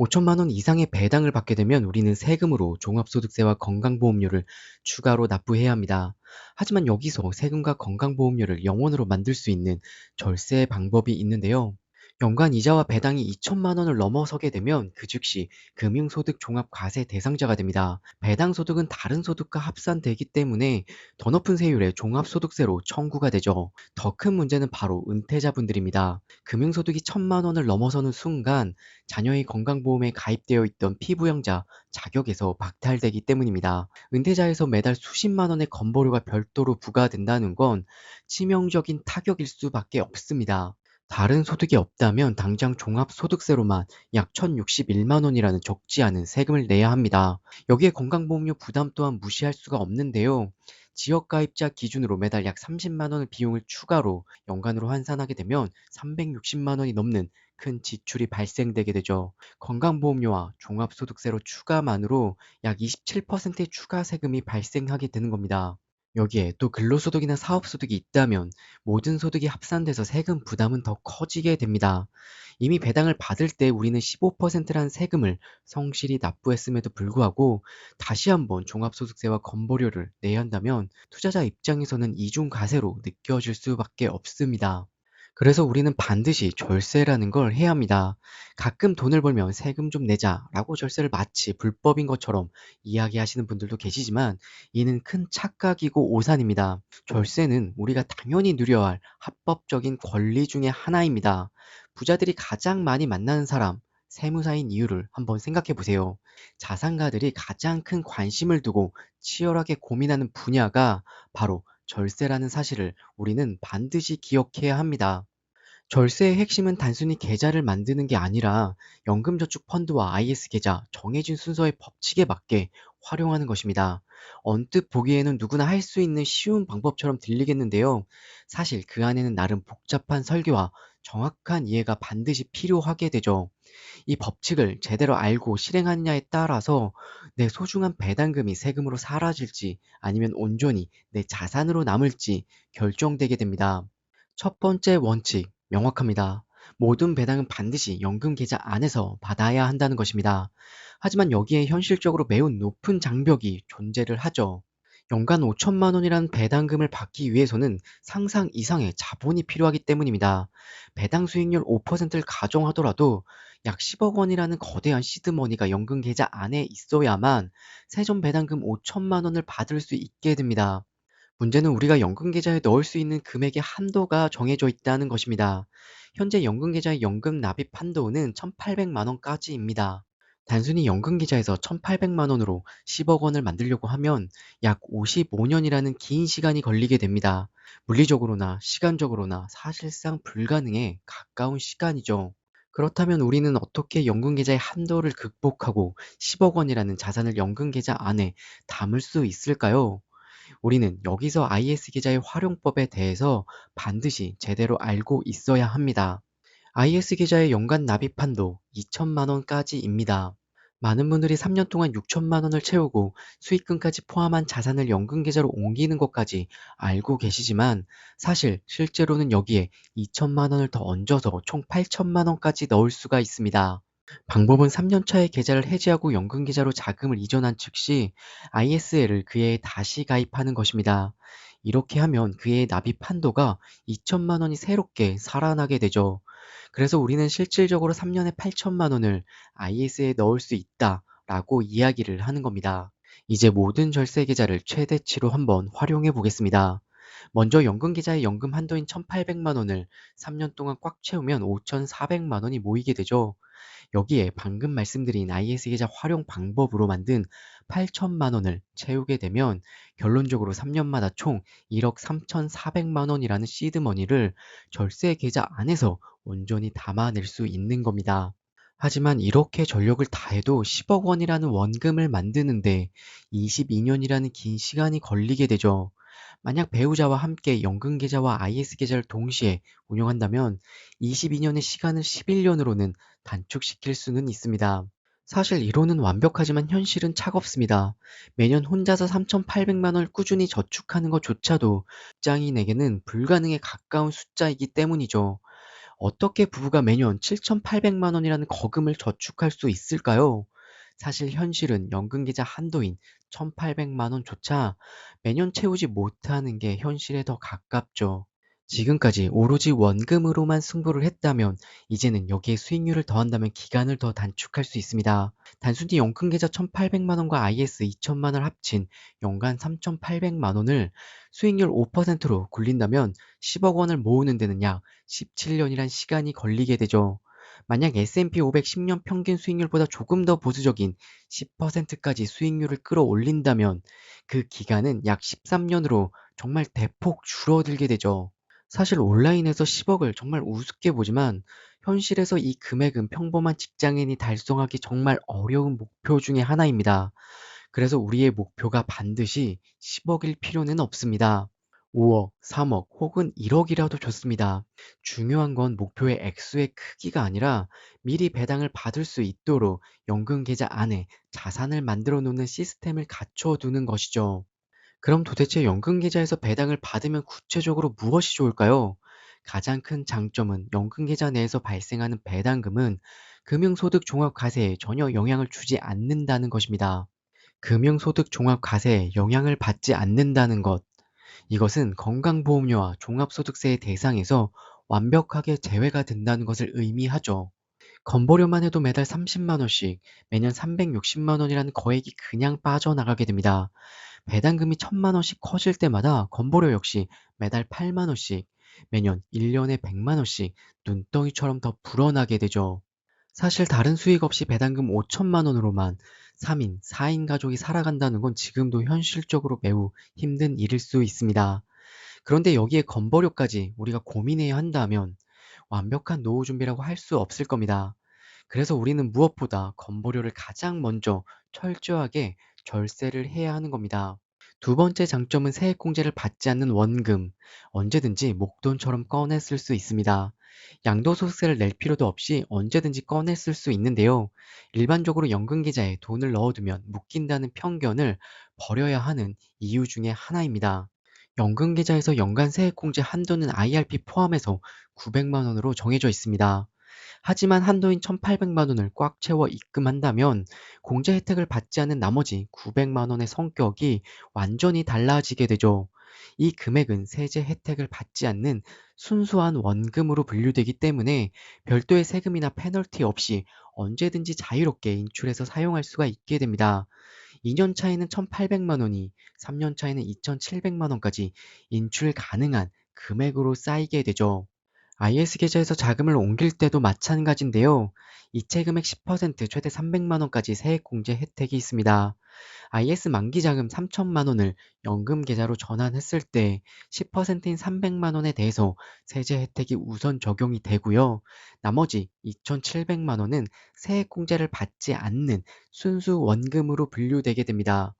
5천만 원 이상의 배당을 받게 되면 우리는 세금으로 종합소득세와 건강보험료를 추가로 납부해야 합니다. 하지만 여기서 세금과 건강보험료를 영원으로 만들 수 있는 절세 방법이 있는데요. 연간 이자와 배당이 2천만 원을 넘어서게 되면 그 즉시 금융소득 종합과세 대상자가 됩니다. 배당 소득은 다른 소득과 합산되기 때문에 더 높은 세율의 종합소득세로 청구가 되죠. 더 큰 문제는 바로 은퇴자분들입니다. 금융소득이 천만 원을 넘어서는 순간 자녀의 건강보험에 가입되어 있던 피부영자 자격에서 박탈되기 때문입니다. 은퇴자에서 매달 수십만 원의 건보료가 별도로 부과된다는 건 치명적인 타격일 수밖에 없습니다. 다른 소득이 없다면 당장 종합소득세로만 약 1,061만 원이라는 적지 않은 세금을 내야 합니다. 여기에 건강보험료 부담 또한 무시할 수가 없는데요. 지역가입자 기준으로 매달 약 30만 원의 비용을 추가로 연간으로 환산하게 되면 360만 원이 넘는 큰 지출이 발생되게 되죠. 건강보험료와 종합소득세로 추가만으로 약 27%의 추가 세금이 발생하게 되는 겁니다. 여기에 또 근로소득이나 사업소득이 있다면 모든 소득이 합산돼서 세금 부담은 더 커지게 됩니다. 이미 배당을 받을 때 우리는 15%란 세금을 성실히 납부했음에도 불구하고 다시 한번 종합소득세와 건보료를 내야 한다면 투자자 입장에서는 이중과세로 느껴질 수밖에 없습니다. 그래서 우리는 반드시 절세라는 걸 해야 합니다. 가끔 돈을 벌면 세금 좀 내자라고 절세를 마치 불법인 것처럼 이야기하시는 분들도 계시지만 이는 큰 착각이고 오산입니다. 절세는 우리가 당연히 누려야 할 합법적인 권리 중의 하나입니다. 부자들이 가장 많이 만나는 사람, 세무사인 이유를 한번 생각해 보세요. 자산가들이 가장 큰 관심을 두고 치열하게 고민하는 분야가 바로 절세라는 사실을 우리는 반드시 기억해야 합니다. 절세의 핵심은 단순히 계좌를 만드는 게 아니라 연금저축펀드와 IS 계좌 정해진 순서의 법칙에 맞게 활용하는 것입니다. 언뜻 보기에는 누구나 할 수 있는 쉬운 방법처럼 들리겠는데요. 사실 그 안에는 나름 복잡한 설계와 정확한 이해가 반드시 필요하게 되죠. 이 법칙을 제대로 알고 실행하느냐에 따라서 내 소중한 배당금이 세금으로 사라질지 아니면 온전히 내 자산으로 남을지 결정되게 됩니다. 첫 번째 원칙, 명확합니다. 모든 배당은 반드시 연금 계좌 안에서 받아야 한다는 것입니다. 하지만 여기에 현실적으로 매우 높은 장벽이 존재를 하죠. 연간 5천만 원이라는 배당금을 받기 위해서는 상상 이상의 자본이 필요하기 때문입니다. 배당 수익률 5%를 가정하더라도 약 10억 원이라는 거대한 시드머니가 연금 계좌 안에 있어야만 세전 배당금 5천만 원을 받을 수 있게 됩니다. 문제는 우리가 연금 계좌에 넣을 수 있는 금액의 한도가 정해져 있다는 것입니다. 현재 연금 계좌의 연금 납입 한도는 1,800만 원까지입니다. 단순히 연금 계좌에서 1,800만 원으로 10억 원을 만들려고 하면 약 55년이라는 긴 시간이 걸리게 됩니다. 물리적으로나 시간적으로나 사실상 불가능에 가까운 시간이죠. 그렇다면 우리는 어떻게 연금 계좌의 한도를 극복하고 10억 원이라는 자산을 연금 계좌 안에 담을 수 있을까요? 우리는 여기서 IS 계좌의 활용법에 대해서 반드시 제대로 알고 있어야 합니다. IS 계좌의 연간 납입 한도 2천만 원까지입니다. 많은 분들이 3년 동안 6천만 원을 채우고 수익금까지 포함한 자산을 연금 계좌로 옮기는 것까지 알고 계시지만 사실 실제로는 여기에 2천만 원을 더 얹어서 총 8천만 원까지 넣을 수가 있습니다. 방법은 3년 차에 계좌를 해지하고 연금 계좌로 자금을 이전한 즉시 ISL을 그에 다시 가입하는 것입니다. 이렇게 하면 그의 납입 한도가 2천만 원이 새롭게 살아나게 되죠. 그래서 우리는 실질적으로 3년에 8천만 원을 IS에 넣을 수 있다 라고 이야기를 하는 겁니다. 이제 모든 절세 계좌를 최대치로 한번 활용해 보겠습니다. 먼저 연금 계좌의 연금 한도인 1,800만 원을 3년 동안 꽉 채우면 5,400만 원이 모이게 되죠. 여기에 방금 말씀드린 IS 계좌 활용 방법으로 만든 8천만 원을 채우게 되면 결론적으로 3년마다 총 1억 3,400만 원이라는 시드머니를 절세 계좌 안에서 온전히 담아낼 수 있는 겁니다. 하지만 이렇게 전력을 다해도 10억 원이라는 원금을 만드는데 22년이라는 긴 시간이 걸리게 되죠. 만약 배우자와 함께 연금 계좌와 IS 계좌를 동시에 운영한다면 22년의 시간을 11년으로는 단축시킬 수는 있습니다. 사실 이론은 완벽하지만 현실은 차갑습니다. 매년 혼자서 3,800만 원을 꾸준히 저축하는 것조차도 직장인에게는 불가능에 가까운 숫자이기 때문이죠. 어떻게 부부가 매년 7,800만 원이라는 거금을 저축할 수 있을까요? 사실 현실은 연금계좌 한도인 1,800만 원조차 매년 채우지 못하는 게 현실에 더 가깝죠. 지금까지 오로지 원금으로만 승부를 했다면 이제는 여기에 수익률을 더한다면 기간을 더 단축할 수 있습니다. 단순히 연금계좌 1,800만 원과 IS 2천만 원을 합친 연간 3,800만 원을 수익률 5%로 굴린다면 10억 원을 모으는 데는 약 17년이란 시간이 걸리게 되죠. 만약 S&P 500 10년 평균 수익률보다 조금 더 보수적인 10%까지 수익률을 끌어올린다면 그 기간은 약 13년으로 정말 대폭 줄어들게 되죠. 사실 온라인에서 10억을 정말 우습게 보지만 현실에서 이 금액은 평범한 직장인이 달성하기 정말 어려운 목표 중에 하나입니다. 그래서 우리의 목표가 반드시 10억일 필요는 없습니다. 5억, 3억 혹은 1억이라도 좋습니다. 중요한 건 목표의 액수의 크기가 아니라 미리 배당을 받을 수 있도록 연금 계좌 안에 자산을 만들어 놓는 시스템을 갖춰 두는 것이죠. 그럼 도대체 연금 계좌에서 배당을 받으면 구체적으로 무엇이 좋을까요? 가장 큰 장점은 연금계좌 내에서 발생하는 배당금은 금융소득 종합과세에 전혀 영향을 주지 않는다는 것입니다. 금융소득 종합과세에 영향을 받지 않는다는 것. 이것은 건강보험료와 종합소득세의 대상에서 완벽하게 제외가 된다는 것을 의미하죠. 건보료만 해도 매달 30만 원씩 매년 360만 원이라는 거액이 그냥 빠져나가게 됩니다. 배당금이 1000만 원씩 커질 때마다 건보료 역시 매달 8만 원씩 매년 1년에 100만 원씩 눈덩이처럼 더 불어나게 되죠. 사실 다른 수익 없이 배당금 5천만 원으로만 3인, 4인 가족이 살아간다는 건 지금도 현실적으로 매우 힘든 일일 수 있습니다. 그런데 여기에 건보료까지 우리가 고민해야 한다면 완벽한 노후 준비라고 할 수 없을 겁니다. 그래서 우리는 무엇보다 건보료를 가장 먼저 철저하게 절세를 해야 하는 겁니다. 두 번째 장점은 세액 공제를 받지 않는 원금, 언제든지 목돈처럼 꺼내 쓸 수 있습니다. 양도소득세를 낼 필요도 없이 언제든지 꺼내 쓸 수 있는데요. 일반적으로 연금계좌에 돈을 넣어두면 묶인다는 편견을 버려야 하는 이유 중에 하나입니다. 연금계좌에서 연간 세액공제 한도는 IRP 포함해서 900만 원으로 정해져 있습니다. 하지만 한도인 1,800만 원을 꽉 채워 입금한다면 공제 혜택을 받지 않는 나머지 900만 원의 성격이 완전히 달라지게 되죠. 이 금액은 세제 혜택을 받지 않는 순수한 원금으로 분류되기 때문에 별도의 세금이나 페널티 없이 언제든지 자유롭게 인출해서 사용할 수가 있게 됩니다. 2년 차에는 1,800만 원이, 3년 차에는 2,700만 원까지 인출 가능한 금액으로 쌓이게 되죠. IS 계좌에서 자금을 옮길 때도 마찬가지인데요. 이체 금액 10% 최대 300만 원까지 세액 공제 혜택이 있습니다. IS 만기 자금 3천만 원을 연금 계좌로 전환했을 때 10%인 300만 원에 대해서 세제 혜택이 우선 적용이 되고요. 나머지 2,700만 원은 세액 공제를 받지 않는 순수 원금으로 분류되게 됩니다.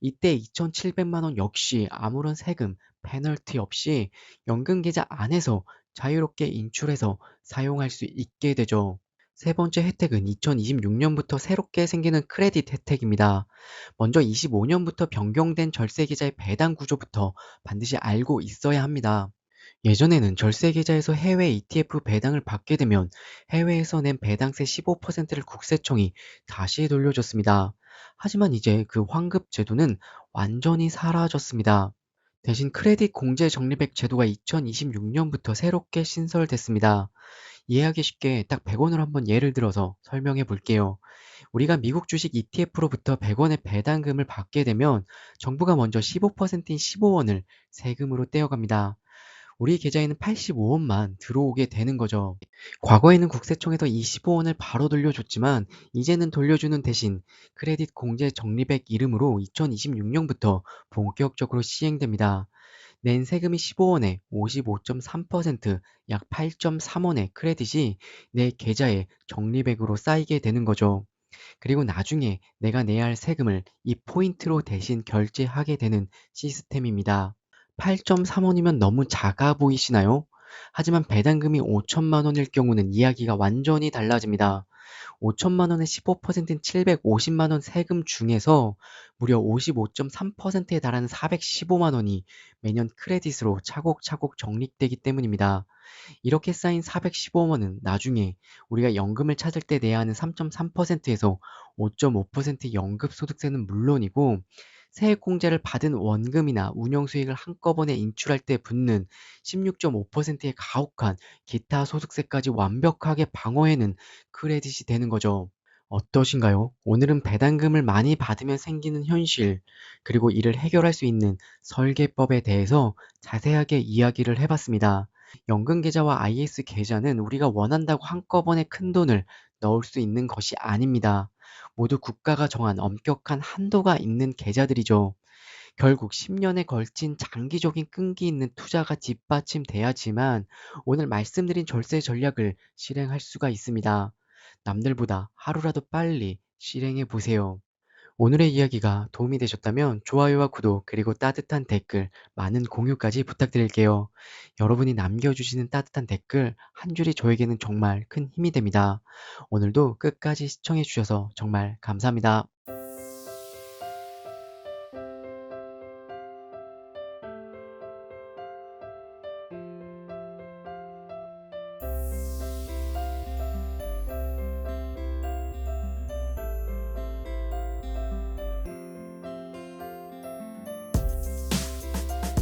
이때 2,700만 원 역시 아무런 세금, 페널티 없이 연금 계좌 안에서 자유롭게 인출해서 사용할 수 있게 되죠. 세 번째 혜택은 2026년부터 새롭게 생기는 크레딧 혜택입니다. 먼저 25년부터 변경된 절세계좌의 배당 구조부터 반드시 알고 있어야 합니다. 예전에는 절세계좌에서 해외 ETF 배당을 받게 되면 해외에서 낸 배당세 15%를 국세청이 다시 돌려줬습니다. 하지만 이제 그 환급 제도는 완전히 사라졌습니다. 대신 크레딧 공제 적립액 제도가 2026년부터 새롭게 신설됐습니다. 이해하기 쉽게 딱 100원으로 한번 예를 들어서 설명해 볼게요. 우리가 미국 주식 ETF로부터 100원의 배당금을 받게 되면 정부가 먼저 15%인 15원을 세금으로 떼어갑니다. 우리 계좌에는 85원만 들어오게 되는 거죠. 과거에는 국세청에서 25원을 바로 돌려줬지만 이제는 돌려주는 대신 크레딧 공제 적립액 이름으로 2026년부터 본격적으로 시행됩니다. 낸 세금이 15원에 55.3%, 약 8.3원의 크레딧이 내 계좌에 적립액으로 쌓이게 되는 거죠. 그리고 나중에 내가 내야 할 세금을 이 포인트로 대신 결제하게 되는 시스템입니다. 8.3원이면 너무 작아 보이시나요? 하지만 배당금이 5천만 원일 경우는 이야기가 완전히 달라집니다. 5천만 원의 15%인 750만 원 세금 중에서 무려 55.3%에 달하는 415만 원이 매년 크레딧으로 차곡차곡 적립되기 때문입니다. 이렇게 쌓인 415만 원은 나중에 우리가 연금을 찾을 때 내야 하는 3.3%에서 5.5% 연금소득세는 물론이고 세액 공제를 받은 원금이나 운용수익을 한꺼번에 인출할 때 붙는 16.5%의 가혹한 기타 소득세까지 완벽하게 방어해는 크레딧이 되는 거죠. 어떠신가요? 오늘은 배당금을 많이 받으면 생기는 현실, 그리고 이를 해결할 수 있는 설계법에 대해서 자세하게 이야기를 해봤습니다. 연금 계좌와 IS 계좌는 우리가 원한다고 한꺼번에 큰 돈을 넣을 수 있는 것이 아닙니다. 모두 국가가 정한 엄격한 한도가 있는 계좌들이죠. 결국 10년에 걸친 장기적인 끈기 있는 투자가 뒷받침돼야지만 오늘 말씀드린 절세 전략을 실행할 수가 있습니다. 남들보다 하루라도 빨리 실행해 보세요. 오늘의 이야기가 도움이 되셨다면 좋아요와 구독 그리고 따뜻한 댓글 많은 공유까지 부탁드릴게요. 여러분이 남겨주시는 따뜻한 댓글 한 줄이 저에게는 정말 큰 힘이 됩니다. 오늘도 끝까지 시청해 주셔서 정말 감사합니다.